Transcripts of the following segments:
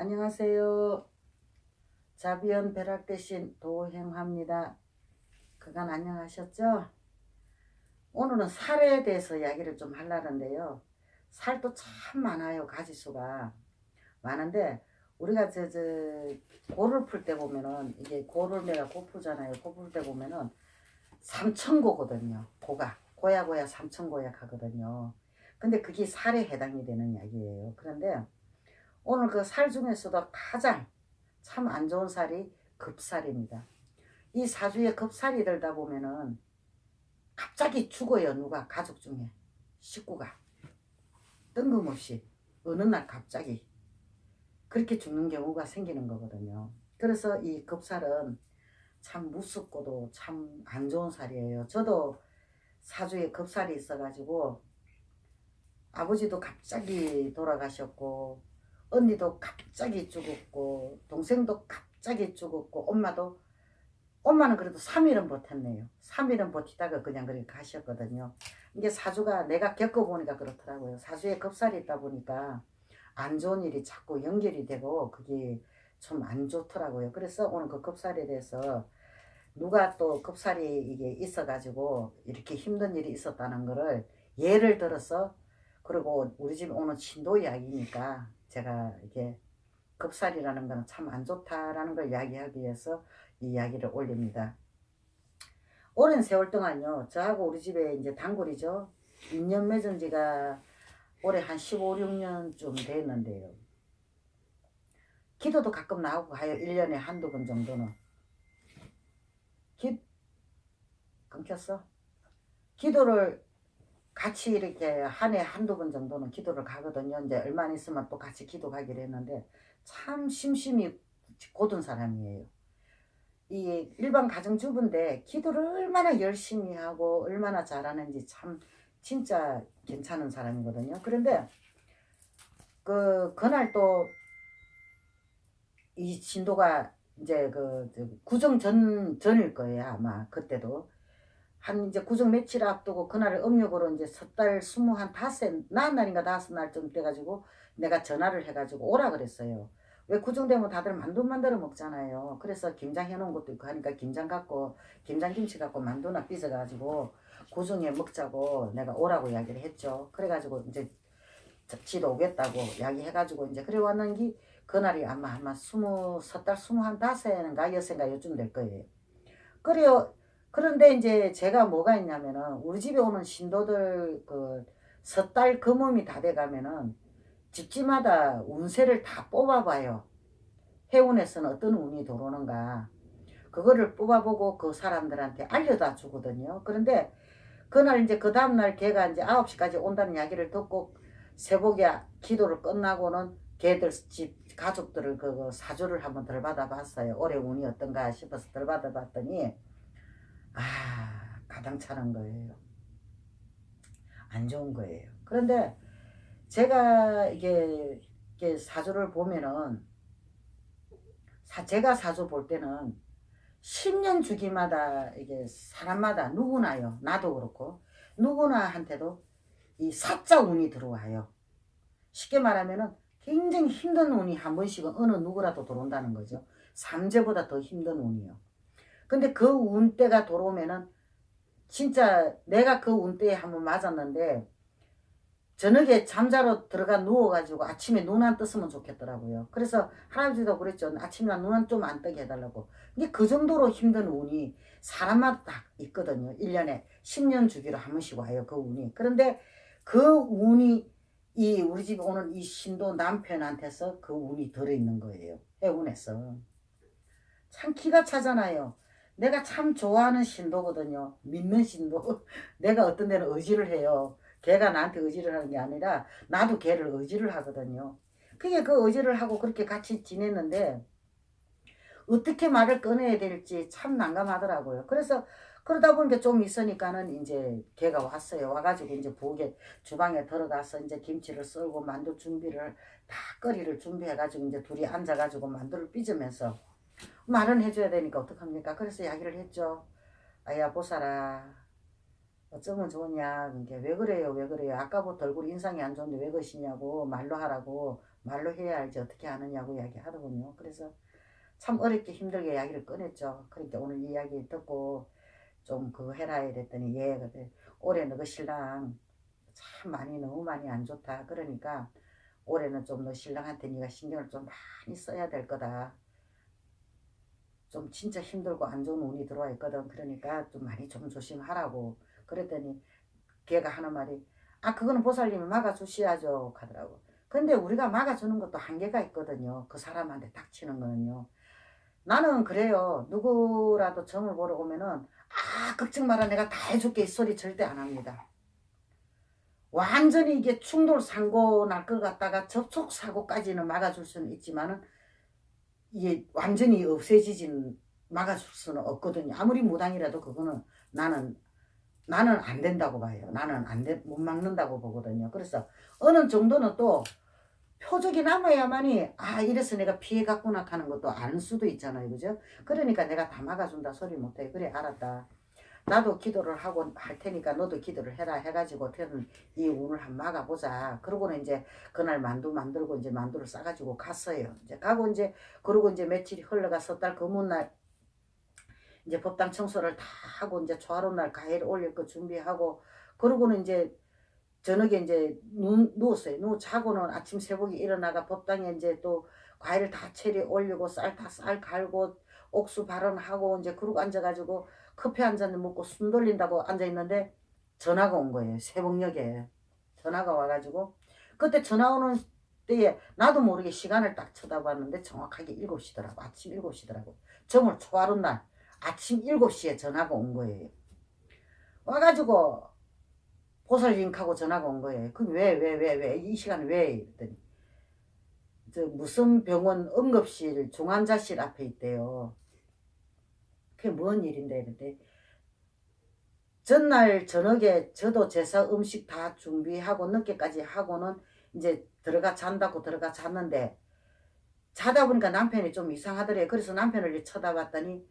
안녕하세요. 자비연 벼락 대신 도행합니다. 그간 안녕하셨죠? 오늘은 살에 대해서 이야기를 좀 하려는데요. 살도 참 많아요. 가지수가. 많은데 우리가 저, 저 고를 풀 때 보면은 이게 고를 내가 고프잖아요. 고풀 때 보면은 삼천고거든요. 고가. 고야 고야 삼천고약 하거든요. 근데 그게 살에 해당이 되는 이야기예요. 그런데 오늘 그 살 중에서도 가장 참 안 좋은 살이 급살입니다. 이 사주에 급살이 들다 보면은 갑자기 죽어요. 누가 가족 중에 식구가 뜬금없이 어느 날 갑자기 그렇게 죽는 경우가 생기는 거거든요. 그래서 이 급살은 참 무섭고도 참 안 좋은 살이에요. 저도 사주에 급살이 있어가지고 아버지도 갑자기 돌아가셨고 언니도 갑자기 죽었고 동생도 갑자기 죽었고 엄마도 엄마는 그래도 3일은 버텼네요. 3일은 버티다가 그냥 그렇게 가셨거든요. 이게 사주가 내가 겪어보니까 그렇더라고요. 사주에 급살이 있다 보니까 안 좋은 일이 자꾸 연결이 되고 그게 좀 안 좋더라고요. 그래서 오늘 그 급살에 대해서 누가 또 급살이 이게 있어가지고 이렇게 힘든 일이 있었다는 거를 예를 들어서 그리고 우리 집에 오늘 신도 이야기니까 제가 이게 급살이라는 거는 참안 좋다라는 걸 이야기하기 위해서 이 이야기를 올립니다. 오랜 세월 동안요, 저하고 우리 집에 이제 단골이죠. 인연 맺은 지가 올해 한 15, 16년쯤 됐는데요. 기도도 가끔 나오고 가요. 1년에 한두 번 정도는. 기, 끊겼어? 기도를 같이 이렇게 한 해 한두 번 정도는 기도를 가거든요. 이제 얼마 안 있으면 또 같이 기도 가기로 했는데 참 심심히 고든 사람이에요. 이 일반 가정주부인데 기도를 얼마나 열심히 하고 얼마나 잘하는지 참 진짜 괜찮은 사람이거든요. 그런데 그 그날 또이 신도가 이제 그저 구정 전 전일 거예요 아마 그때도 한 이제 구정 며칠 앞두고 그날을 음력으로 이제 섣달 스무 한 다섯 나한 날인가 다섯 날쯤 돼가지고 내가 전화를 해가지고 오라 그랬어요. 왜 구정되면 다들 만두 만들어 먹잖아요. 그래서 김장 해놓은 것도 있고 하니까 김장 갖고 김장 김치 갖고 만두나 빚어가지고 구정에 먹자고 내가 오라고 이야기를 했죠. 그래가지고 이제 지도 오겠다고 이야기해가지고 이제 그래 왔는기 그날이 아마 아마 스무 섣달 스무 한 다섯인가 여섯인가 요즘 될 거예요. 그래요. 그런데 이제 제가 뭐가 있냐면은 우리 집에 오는 신도들 그 섣달 금음이 다 돼가면은 집집마다 운세를 다 뽑아봐요. 해운에서는 어떤 운이 들어오는가. 그거를 뽑아보고 그 사람들한테 알려다 주거든요. 그런데 그날 이제 그 다음날 걔가 이제 9시까지 온다는 이야기를 듣고 새벽에 기도를 끝나고는 걔들 집 가족들을 그 사주를 한번 덜 받아 봤어요. 올해 운이 어떤가 싶어서 덜 받아 봤더니 아 가당차는 거예요. 안 좋은 거예요. 그런데 제가 이게, 이게 사주를 보면은 사, 제가 사주 볼 때는 10년 주기마다 이게 사람마다 누구나요. 나도 그렇고 누구나한테도 이 사자 운이 들어와요. 쉽게 말하면은 굉장히 힘든 운이 한 번씩은 어느 누구라도 들어온다는 거죠. 삼재보다 더 힘든 운이요. 근데 그 운때가 들어오면은 진짜 내가 그 운때에 한번 맞았는데 저녁에 잠자러 들어가 누워가지고 아침에 눈 안 떴으면 좋겠더라고요. 그래서 할아버지도 그랬죠. 아침에 눈 좀 안 뜨게 해달라고. 근데 그 정도로 힘든 운이 사람마다 다 있거든요. 1년에 10년 주기로 한 번씩 와요. 그 운이. 그런데 그 운이 이 우리 집에 오는 이 신도 남편한테서 그 운이 들어있는 거예요. 해운에서. 참 기가 차잖아요. 내가 참 좋아하는 신도거든요. 믿는 신도. 내가 어떤 데는 의지를 해요. 걔가 나한테 의지를 하는 게 아니라 나도 걔를 의지를 하거든요. 그게 그 의지를 하고 그렇게 같이 지냈는데 어떻게 말을 꺼내야 될지 참 난감하더라고요. 그래서 그러다 보니까 좀 있으니까는 이제 걔가 왔어요. 와가지고 이제 부엌에 주방에 들어가서 이제 김치를 썰고 만두 준비를 다 거리를 준비해가지고 이제 둘이 앉아가지고 만두를 빚으면서 말은 해줘야 되니까 어떡합니까? 그래서 이야기를 했죠. 아야 보살아 어쩌면 좋으냐 이게 왜 그래요 왜 그래요 아까부터 얼굴 인상이 안 좋은데 왜 그러시냐고 말로 하라고 말로 해야 알지 어떻게 하느냐고 이야기 하더군요. 그래서 참 어렵게 힘들게 이야기를 꺼냈죠. 그러니까 오늘 이 이야기 듣고 좀 그거 해라 이랬더니 예 그래 올해 너그 신랑 참 많이 너무 많이 안 좋다. 그러니까 올해는 좀 너 신랑한테 네가 신경을 좀 많이 써야 될 거다. 좀 진짜 힘들고 안 좋은 운이 들어와 있거든. 그러니까 좀 많이 좀 조심하라고. 그랬더니 걔가 하는 말이 아 그거는 보살님이 막아주셔야죠 하더라고. 근데 우리가 막아주는 것도 한계가 있거든요. 그 사람한테 닥치는 거는요. 나는 그래요. 누구라도 점을 보러 오면은 아 걱정 마라 내가 다 해줄게 이 소리 절대 안 합니다. 완전히 이게 충돌 사고 날 것 같다가 접촉 사고까지는 막아줄 수는 있지만은 이게 완전히 없애지진 막아줄 수는 없거든요. 아무리 무당이라도 그거는 나는 나는 안 된다고 봐요. 나는 안못 막는다고 보거든요. 그래서 어느 정도는 또 표적이 남아야만이 아 이래서 내가 피해 갔구나 하는 것도 알 수도 있잖아요. 그죠? 그러니까 내가 다 막아준다 소리 못해. 그래 알았다. 나도 기도를 하고 할 테니까 너도 기도를 해라 해가지고 어떻게든 이 운을 한 막아보자. 그러고는 이제 그날 만두 만들고 이제 만두를 싸가지고 갔어요. 이제 가고 이제 그러고 이제 며칠이 흘러가 섣달 금운날 이제 법당 청소를 다 하고 이제 초하루 날 가해를 올릴 거 준비하고 그러고는 이제 저녁에 이제 누, 누웠어요. 누워 자고는 아침 새벽에 일어나가 법당에 이제 또 과일을 다 채리 올리고 쌀다쌀 갈고 옥수 발언하고 이제 그러고 앉아가지고 커피 한 잔 먹고 숨 돌린다고 앉아 있는데 전화가 온 거예요. 새벽녘에 전화가 와가지고 그때 전화 오는 때에 나도 모르게 시간을 딱 쳐다봤는데 정확하게 7시더라고. 아침 7시더라고. 정월 초하루 날 아침 7시에 전화가 온 거예요. 와가지고 보살링하고 전화가 온 거예요. 그왜왜 왜 왜 이 시간에 왜 이랬더니 저 무슨 병원 응급실 중환자실 앞에 있대요. 그게 뭔 일인데 이랬대. 전날 저녁에 저도 제사 음식 다 준비하고 늦게까지 하고는 이제 들어가 잔다고 들어가 잤는데 자다 보니까 남편이 좀 이상하더래요. 그래서 남편을 쳐다봤더니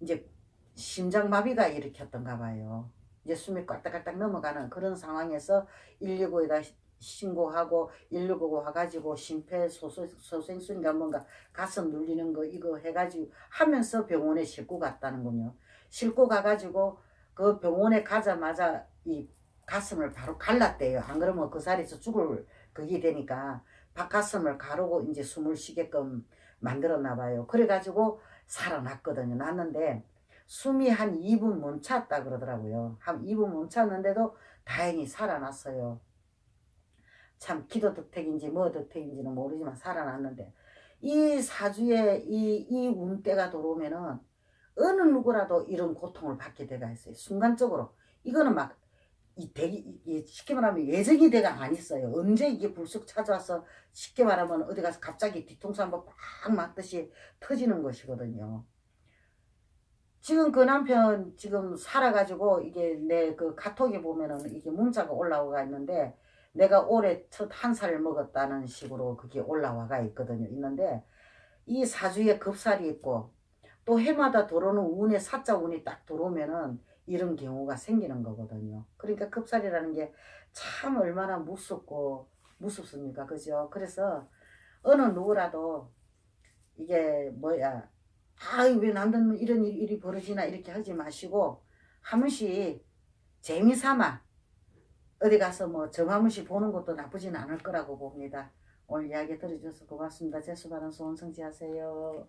이제 심장마비가 일으켰던가 봐요. 이제 숨이 깔딱깔딱 넘어가는 그런 상황에서 119에다 신고하고 119가 와가지고 심폐소생술인가 뭔가 가슴 눌리는 거 이거 해가지고 하면서 병원에 싣고 갔다는군요. 싣고 가가지고 그 병원에 가자마자 이 가슴을 바로 갈랐대요. 안 그러면 그 자리에서 죽을 그게 되니까 바가슴을 가르고 이제 숨을 쉬게끔 만들었나 봐요. 그래가지고 살아났거든요. 났는데 숨이 한 2분 못 찼다 그러더라고요. 한 2분 못 찼는데도 다행히 살아났어요. 참 기도 덕택인지 뭐 덕택인지는 모르지만 살아났는데 이 사주에 이, 이 운때가 들어오면은 어느 누구라도 이런 고통을 받게 돼가 있어요. 순간적으로. 이거는 막, 이 대기, 이 쉽게 말하면 예정이 돼가 안 있어요. 언제 이게 불쑥 찾아와서 쉽게 말하면 어디 가서 갑자기 뒤통수 한번 팍 맞듯이 터지는 것이거든요. 지금 그 남편 지금 살아가지고 이게 내 그 카톡에 보면은 이게 문자가 올라오가 있는데 내가 올해 첫 한 살을 먹었다는 식으로 그게 올라와가 있거든요. 있는데 이 사주에 급살이 있고 또 해마다 들어오는 운에 사자 운이 딱 들어오면은 이런 경우가 생기는 거거든요. 그러니까 급살이라는 게 참 얼마나 무섭고 무섭습니까? 그죠? 그래서 어느 누구라도 이게 뭐야 아유 왜 남들은 이런 일- 일이 벌어지나 이렇게 하지 마시고 한 번씩 재미삼아 어디 가서 뭐 번씩 보는 것도 나쁘진 않을 거라고 봅니다. 오늘 이야기 들어주셔서 고맙습니다. 재수바른 소원 성취하세요.